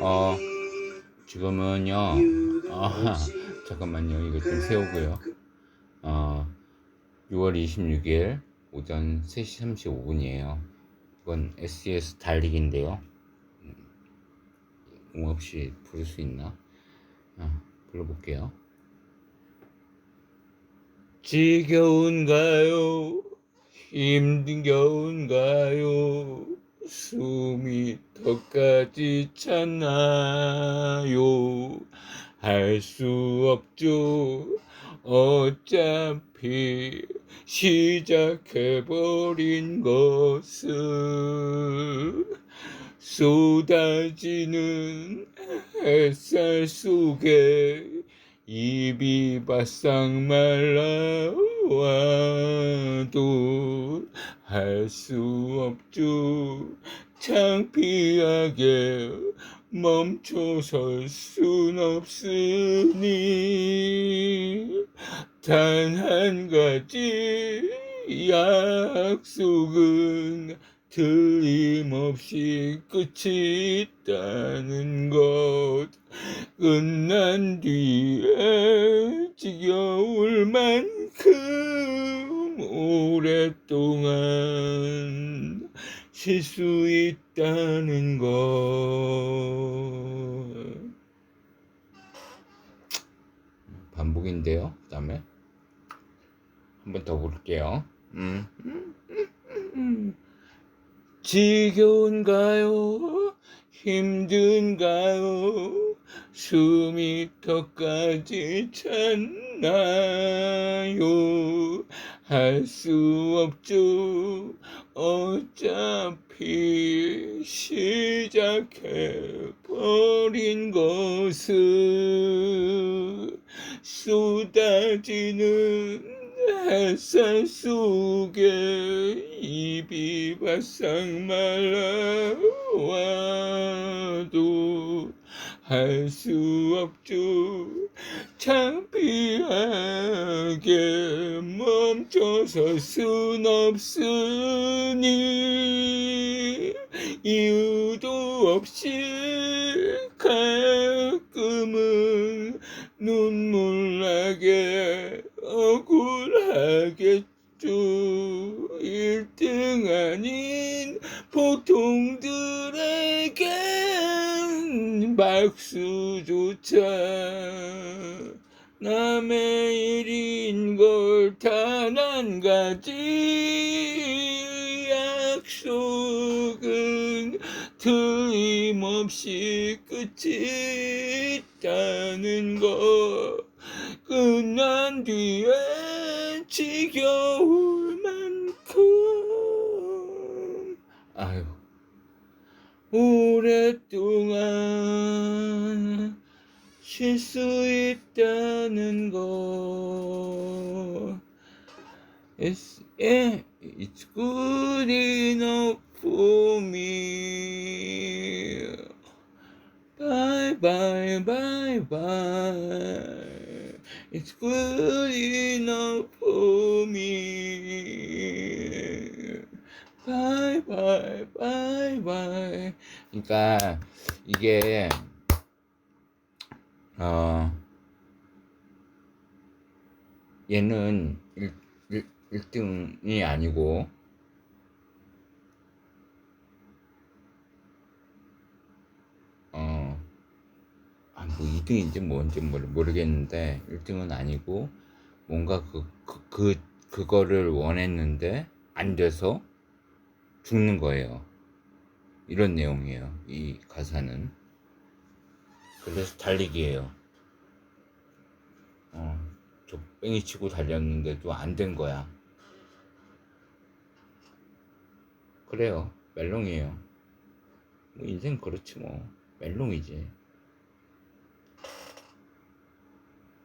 어, 지금은요, 아, 잠깐만요. 이거 좀 세우고요. 어, 6월 26일 오전 3시 35분이에요. 이건 SES 달리기인데요. 음, 음없이 부를 수 있나? 아, 불러볼게요. 지겨운가요? 힘든겨운가요? 숨이 턱까지 찼나요? 할 수 없죠. 어차피 시작해버린 것은 쏟아지는 햇살 속에 입이 바싹 말라와도 할 수 없죠. 창피하게 멈춰 설 순 없으니 단 한 가지 약속은 틀림없이 끝이 있다는 것 끝난 뒤에 지겨울 만큼 오랫동안 쉴 수 있다는 것 반복인데요 그 다음에 한 번 더 부를게요 음. 지겨운가요? 힘든가요? 숨이 턱까지 찼나요? 할 수 없죠. 어차피 시작해버린 것은 쏟아지는 햇살 속에 입이 바싹 말라와도 할 수 없죠. 창피하게 멈춰설 순 없으니 이유도 없이 가끔은 눈물 나게 억울하겠 박수조차 남의 일인 걸 단 한 가지. 약속은 틀림없이 끝이 있다는 것 끝난 뒤에 지겨울 만큼. 아유. 오랫동안 쉴 수 있다는 것 It's, yeah, it's good enough for me Bye bye bye bye. It's good enough for me. Bye bye bye bye. 그러니까 이게 어 얘는 1, 1, 1등이 아니고 어, 아, 뭐 2등인지 뭔지 모르, 모르겠는데 1등은 아니고 뭔가 그, 그, 그, 그거를 원했는데 안 돼서 죽는 거예요. 이런 내용이에요. 이 가사는. 그래서 달리기예요. 어, 저 뺑이 치고 달렸는데도 안 된 거야. 그래요. 멜롱이에요. 뭐 인생 그렇지 뭐. 멜롱이지.